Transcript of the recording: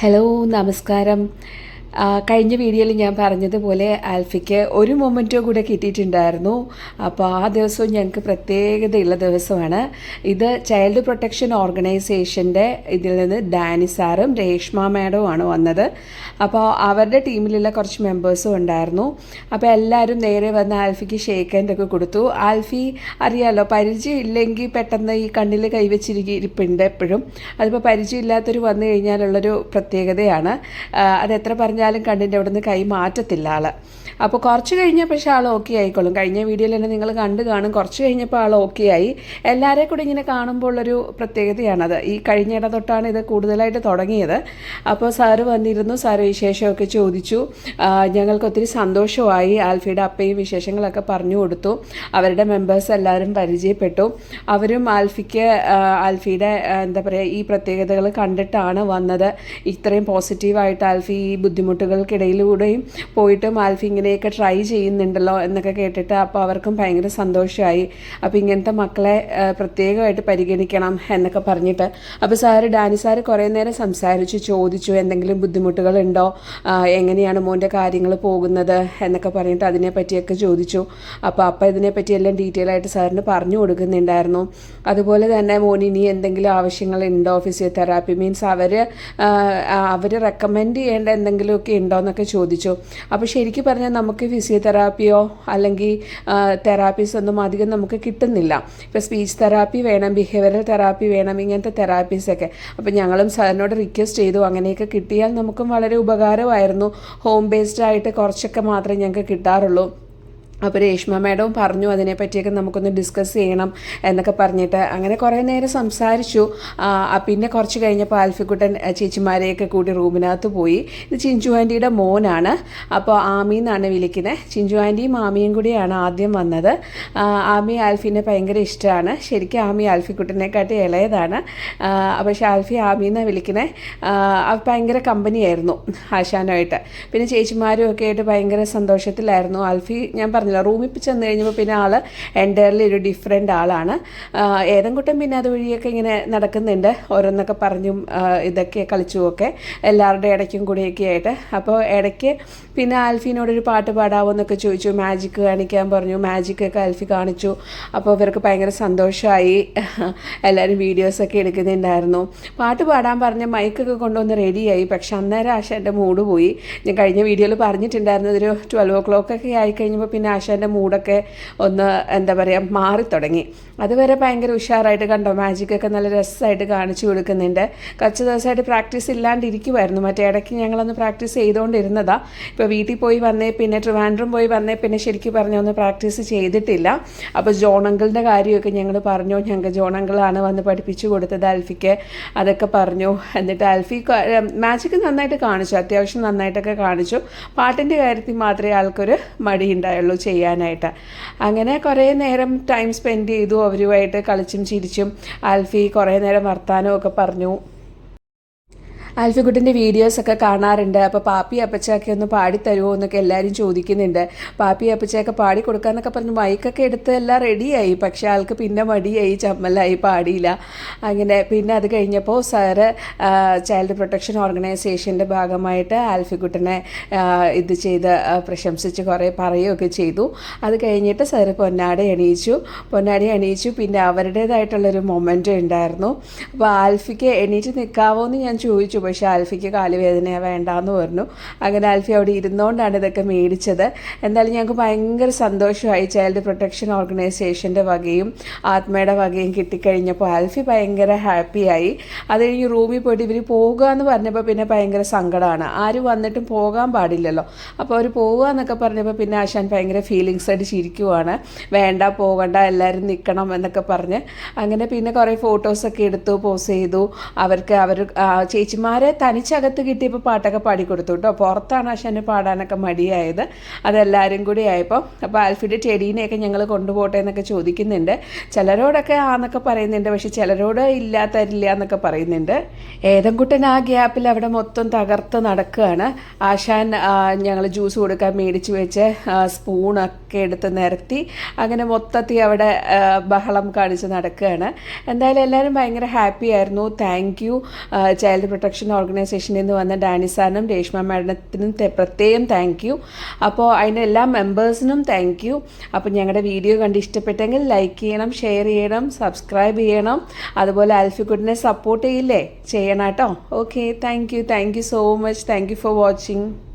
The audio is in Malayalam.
ഹലോ നമസ്കാരം. കഴിഞ്ഞ വീഡിയോയിൽ ഞാൻ പറഞ്ഞതുപോലെ ആൽഫിക്ക് ഒരു മൊമെന്റോ കൂടെ കിട്ടിയിട്ടുണ്ടായിരുന്നു. അപ്പോൾ ആ ദിവസവും ഞങ്ങൾക്ക് പ്രത്യേകതയുള്ള ദിവസമാണ്. ഇത് ചൈൽഡ് പ്രൊട്ടക്ഷൻ ഓർഗനൈസേഷന്റെ ഇതിൽ നിന്ന് ഡാനി സാറും രേഷ്മ മാഡവും ആണ് വന്നത്. അപ്പോൾ അവരുടെ ടീമിലുള്ള കുറച്ച് മെമ്പേഴ്സും ഉണ്ടായിരുന്നു. അപ്പോൾ എല്ലാവരും നേരെ വന്ന് ആൽഫിക്ക് ഷേക്ക് ഹാൻഡൊക്കെ കൊടുത്തു. ആൽഫി അറിയാലോ പരിചയം ഇല്ലെങ്കിൽ പെട്ടെന്ന് ഈ കണ്ണിൽ കൈവച്ചിരിക്കുന്നുണ്ട് എപ്പോഴും. അതിപ്പോൾ പരിചയമില്ലാത്തൊരു വന്നു കഴിഞ്ഞാലുള്ളൊരു പ്രത്യേകതയാണ്. അത് എത്ര പറഞ്ഞാലും കണ്ണിന്റെ അവിടുന്ന് കൈ മാറ്റത്തില്ല ആൾ അപ്പോൾ കുറച്ച് കഴിഞ്ഞാൽ പക്ഷേ ആൾ ഓക്കെ ആയിക്കോളും. കഴിഞ്ഞ വീഡിയോയിൽ തന്നെ നിങ്ങൾ കണ്ട് കാണും. കുറച്ച് കഴിഞ്ഞപ്പോൾ ആൾ ഓക്കെ ആയി. എല്ലാവരെയും കൂടി ഇങ്ങനെ കാണുമ്പോൾ ഉള്ളൊരു പ്രത്യേകതയാണത്. ഈ കഴിഞ്ഞ തൊട്ടാണ് ഇത് കൂടുതലായിട്ട് തുടങ്ങിയത്. അപ്പോൾ സാറ് വന്നിരുന്നു. സാറ് വിശേഷമൊക്കെ ചോദിച്ചു. ഞങ്ങൾക്ക് ഒത്തിരി സന്തോഷമായി. ആൽഫിയുടെ അപ്പയും വിശേഷങ്ങളൊക്കെ പറഞ്ഞു കൊടുത്തു. അവരുടെ മെമ്പേഴ്സ് എല്ലാവരും പരിചയപ്പെട്ടു. അവരും ആൽഫിക്ക് ആൽഫിയുടെ എന്താ പറയുക ഈ പ്രത്യേകതകൾ കണ്ടിട്ടാണ് വന്നത്. ഇത്രയും പോസിറ്റീവായിട്ട് ആൽഫി ഈ ബുദ്ധിമുട്ടുകൾക്കിടയിലൂടെയും പോയിട്ട് മാൽഫി ഇങ്ങനെയൊക്കെ ട്രൈ ചെയ്യുന്നുണ്ടല്ലോ എന്നൊക്കെ കേട്ടിട്ട് അപ്പോൾ അവർക്കും ഭയങ്കര സന്തോഷമായി. അപ്പോൾ ഇങ്ങനത്തെ മക്കളെ പ്രത്യേകമായിട്ട് പരിഗണിക്കണം എന്നൊക്കെ പറഞ്ഞിട്ട്. അപ്പോൾ സാറ് ഡാനി സാറ് കുറേ നേരം സംസാരിച്ചു ചോദിച്ചു എന്തെങ്കിലും ബുദ്ധിമുട്ടുകളുണ്ടോ? എങ്ങനെയാണ് മോന്റെ കാര്യങ്ങൾ പോകുന്നത് എന്നൊക്കെ പറഞ്ഞിട്ട് അതിനെപ്പറ്റിയൊക്കെ ചോദിച്ചു. അപ്പോൾ അപ്പം ഇതിനെപ്പറ്റി എല്ലാം ഡീറ്റെയിൽ ആയിട്ട് സാറിന് പറഞ്ഞു കൊടുക്കുന്നുണ്ടായിരുന്നു. അതുപോലെ തന്നെ മോന് ഇനി എന്തെങ്കിലും ആവശ്യങ്ങളുണ്ടോ? ഫിസിയോതെറാപ്പി മീൻസ് അവർ അവർ റെക്കമെൻഡ് ചെയ്യേണ്ട എന്തെങ്കിലുമൊക്കെ ഉണ്ടോ എന്നൊക്കെ ചോദിച്ചു. അപ്പോൾ ശരിക്കും പറഞ്ഞാൽ നമുക്ക് ഫിസിയോതെറാപ്പിയോ അല്ലെങ്കിൽ തെറാപ്പീസ് ഒന്നും അധികം നമുക്ക് കിട്ടുന്നില്ല. ഇപ്പോൾ സ്പീച്ച് തെറാപ്പി വേണം ബിഹേവിയറൽ തെറാപ്പി വേണം ഇങ്ങനത്തെ തെറാപ്പീസൊക്കെ അപ്പോൾ ഞങ്ങളും സാറിനോട് റിക്വസ്റ്റ് ചെയ്തു അങ്ങനെയൊക്കെ കിട്ടിയാൽ നമുക്കും വളരെ ഉപകാരമായിരുന്നു. ഹോം ബേസ്ഡ് ആയിട്ട് കുറച്ചൊക്കെ മാത്രമേ ഞങ്ങൾക്ക് കിട്ടാറുള്ളൂ. അപ്പോൾ രേഷ്മ മാഡവും പറഞ്ഞു അതിനെപ്പറ്റിയൊക്കെ നമുക്കൊന്ന് ഡിസ്കസ് ചെയ്യണം എന്നൊക്കെ പറഞ്ഞിട്ട് അങ്ങനെ കുറേ നേരം സംസാരിച്ചു. പിന്നെ കുറച്ച് കഴിഞ്ഞപ്പോൾ ആൽഫിക്കുട്ടൻ ചേച്ചിമാരെയൊക്കെ കൂടി റൂമിനകത്ത് പോയി. ഇത് ചിഞ്ചു ആന്റിയുടെ മോനാണ്. അപ്പോൾ ആമി എന്നാണ് വിളിക്കുന്നത്. ചിഞ്ചു ആന്റിയും ആമിയും കൂടിയാണ് ആദ്യം വന്നത്. ആമി ആൽഫിനെ ഭയങ്കര ഇഷ്ടമാണ്. ശരിക്കും ആമി ആൽഫിക്കുട്ടനെക്കാട്ടി ഇളയതാണ്. പക്ഷേ ആൽഫി ആമി എന്നാണ് വിളിക്കുന്നത്? ഭയങ്കര കമ്പനിയായിരുന്നു ആശാനുമായിട്ട് പിന്നെ ചേച്ചിമാരും ഒക്കെ ആയിട്ട് ഭയങ്കര സന്തോഷത്തിലായിരുന്നു. ആൽഫി ഞാൻ പറഞ്ഞില്ല റൂമിൽ ചെന്ന് കഴിഞ്ഞപ്പോൾ പിന്നെ ആൾ എന്റയർലി ഒരു ഡിഫറെന്റ് ആളാണ്. ഏതെങ്കുട്ടം പിന്നെ അതുവഴിയൊക്കെ ഇങ്ങനെ നടക്കുന്നുണ്ട്. ഓരോന്നൊക്കെ പറഞ്ഞും ഇതൊക്കെ കളിച്ചുമൊക്കെ എല്ലാവരുടെ ഇടയ്ക്കും കൂടിയൊക്കെ ആയിട്ട്. അപ്പോൾ ഇടയ്ക്ക് പിന്നെ ആൽഫിനോടൊരു പാട്ട് പാടാവോ എന്നൊക്കെ ചോദിച്ചു. മാജിക് കാണിക്കാൻ പറഞ്ഞു. മാജിക്കൊക്കെ ആൽഫി കാണിച്ചു. അപ്പോൾ ഇവർക്ക് ഭയങ്കര സന്തോഷമായി എല്ലാവരും വീഡിയോസൊക്കെ എടുക്കുന്നുണ്ടായിരുന്നു. പാട്ട് പാടാൻ പറഞ്ഞ മൈക്കൊക്കെ കൊണ്ടുവന്ന് റെഡിയായി പക്ഷെ അന്നേരം ആശ എന്റെ മൂഡ് പോയി. ഞാൻ കഴിഞ്ഞ വീഡിയോയിൽ പറഞ്ഞിട്ടുണ്ടായിരുന്നു. ഒരു ട്വൽവ് ഒക്കെ ക്ലോക്കൊക്കെ ആയിക്കഴിഞ്ഞപ്പോൾ പിന്നെ ആശാന്റെ മൂഡൊക്കെ ഒന്ന് എന്താ പറയുക മാറി തുടങ്ങി അതുവരെ ഭയങ്കര ഉഷാറായിട്ട് കണ്ടോ? മാജിക്കൊക്കെ നല്ല രസമായിട്ട് കാണിച്ചു കൊടുക്കുന്നുണ്ട്. കുറച്ച് ദിവസമായിട്ട് പ്രാക്ടീസ് ഇല്ലാണ്ടിരിക്കുമായിരുന്നു മറ്റേ ഇടയ്ക്ക് ഞങ്ങളൊന്ന് പ്രാക്ടീസ് ചെയ്തുകൊണ്ടിരുന്നതാ ഇപ്പോൾ വീട്ടിൽ പോയി വന്നേ പിന്നെ ട്രിവാൻഡ്രം പോയി വന്നേ പിന്നെ ശരിക്കും പറഞ്ഞു ഒന്ന് പ്രാക്ടീസ് ചെയ്തിട്ടില്ല. അപ്പോൾ ജോണങ്കിളിന്റെ കാര്യമൊക്കെ ഞങ്ങൾ പറഞ്ഞു. ഞങ്ങൾക്ക് ജോണങ്കിളാണ് വന്ന് പഠിപ്പിച്ചു കൊടുത്തത് ആൽഫിക്ക് അതൊക്കെ പറഞ്ഞു. എന്നിട്ട് ആൽഫി മാജിക്ക് നന്നായിട്ട് കാണിച്ചു. അത്യാവശ്യം നന്നായിട്ടൊക്കെ കാണിച്ചു. പാട്ടിന്റെ കാര്യത്തിൽ മാത്രമേ ആൾക്കൊരു മടി ഉണ്ടായുള്ളൂ ചെയ്യാനായിട്ട്. അങ്ങനെ കുറേ നേരം ടൈം സ്പെൻഡ് ചെയ്തു അവരുമായിട്ട് കളിച്ചും ചിരിച്ചും ആൽഫി കുറേ നേരം വർത്താനമൊക്കെ പറഞ്ഞു. ആൽഫിക്കുട്ടിന്റെ വീഡിയോസൊക്കെ കാണാറുണ്ട്. അപ്പോൾ പാപ്പി അപ്പച്ചയൊക്കെ ഒന്ന് പാടിത്തരുമോ എന്നൊക്കെ എല്ലാവരും ചോദിക്കുന്നുണ്ട്. പാപ്പി അപ്പച്ചയൊക്കെ പാടി കൊടുക്കാന്നൊക്കെ പറഞ്ഞ് മൈക്കൊക്കെ എടുത്ത് എല്ലാം റെഡിയായി. പക്ഷേ ആൾക്ക് പിന്നെ മടിയായി ചമ്മലായി പാടിയില്ല. അങ്ങനെ പിന്നെ അത് കഴിഞ്ഞപ്പോൾ സാറ് ചൈൽഡ് പ്രൊട്ടക്ഷൻ ഓർഗനൈസേഷന്റെ ഭാഗമായിട്ട് ആൽഫിക്കുട്ടനെ ഇത് ചെയ്ത് പ്രശംസിച്ച് കുറേ പറയുകയൊക്കെ ചെയ്തു. അത് കഴിഞ്ഞിട്ട് സാറ് പൊന്നാട എണീച്ചു. പൊന്നാടി എണീച്ചു. പിന്നെ അവരുടേതായിട്ടുള്ളൊരു മൊമെന്റ് ഉണ്ടായിരുന്നു. അപ്പോൾ ആൽഫിക്ക് എണീറ്റ് നിൽക്കാവോ എന്ന് ഞാൻ ചോദിച്ചു. പക്ഷേ ആൽഫിക്ക് കാലുവേദന വേണ്ടാന്ന് പറഞ്ഞു. അങ്ങനെ ആൽഫി അവിടെ ഇരുന്നുകൊണ്ടാണ് ഇതൊക്കെ മേടിച്ചത്. എന്തായാലും ഞങ്ങൾക്ക് ഭയങ്കര സന്തോഷമായി ചൈൽഡ് പ്രൊട്ടക്ഷൻ ഓർഗനൈസേഷന്റെ വകയും ആത്മയുടെ വകയും കിട്ടിക്കഴിഞ്ഞപ്പോൾ ആൽഫി ഭയങ്കര ഹാപ്പിയായി. അത് കഴിഞ്ഞ് റൂമിൽ പോയിട്ട് ഇവർ പോകുക എന്ന് പറഞ്ഞപ്പോൾ പിന്നെ ഭയങ്കര സങ്കടമാണ്. ആരും വന്നിട്ടും പോകാൻ പാടില്ലല്ലോ. അപ്പോൾ അവർ പോകുക എന്നൊക്കെ പറഞ്ഞപ്പോൾ പിന്നെ ആശാൻ ഭയങ്കര ഫീലിങ്സ് ആയിട്ട് ചിരിക്കുവാണ്. വേണ്ട പോകണ്ട എല്ലാവരും നിൽക്കണം എന്നൊക്കെ പറഞ്ഞ്. അങ്ങനെ പിന്നെ കുറേ ഫോട്ടോസൊക്കെ എടുത്തു പോസ് ചെയ്തു. അവർക്ക് അവർ ചേച്ചിമാരെ തനിച്ചകത്ത് കിട്ടിയപ്പോൾ പാട്ടൊക്കെ പാടിക്കൊടുത്തു കേട്ടോ പുറത്താണ് ആശാന് പാടാനൊക്കെ മടിയായത്. അതെല്ലാവരും കൂടി ആയപ്പോൾ അപ്പോൾ ആൽഫിയുടെ ചെടീനെയൊക്കെ ഞങ്ങൾ കൊണ്ടുപോകട്ടെ എന്നൊക്കെ ചോദിക്കുന്നുണ്ട്. ചിലരോടൊക്കെ ആന്നൊക്കെ പറയുന്നുണ്ട്. പക്ഷെ ചിലരോട് ഇല്ല തരില്ല എന്നൊക്കെ പറയുന്നുണ്ട്. ഏതൻകുട്ടൻ ആ ഗ്യാപ്പിൽ അവിടെ മൊത്തം തകർത്ത് നടക്കുകയാണ് ആശാൻ ഞങ്ങൾ ജ്യൂസ് കൊടുക്കാൻ മേടിച്ച് വെച്ച് സ്പൂണൊക്കെ എടുത്ത് നിരത്തി അങ്ങനെ മൊത്തത്തിൽ അവിടെ ബഹളം കാണിച്ച് നടക്കുകയാണ് എന്തായാലും എല്ലാവരും ഭയങ്കര ഹാപ്പി ആയിരുന്നു. Thank you. ചൈൽഡ് പ്രൊട്ടക്ഷൻ ഓർഗനൈസേഷനിൽ നിന്ന് വന്ന ഡാനി സാറിനും രേഷ്മ മാഡത്തിനും പ്രത്യേകം താങ്ക് യു അപ്പോൾ അതിന്റെ എല്ലാ മെമ്പേഴ്സിനും താങ്ക് യു അപ്പോൾ ഞങ്ങളുടെ വീഡിയോ കണ്ട് ഇഷ്ടപ്പെട്ടെങ്കിൽ ലൈക്ക് ചെയ്യണം ഷെയർ ചെയ്യണം സബ്സ്ക്രൈബ് ചെയ്യണം. അതുപോലെ ആൽഫിക്കുട്ടിനെ സപ്പോർട്ട് ചെയ്യില്ലേ? ചെയ്യണം കേട്ടോ. Okay thank you thank you so much thank you for watching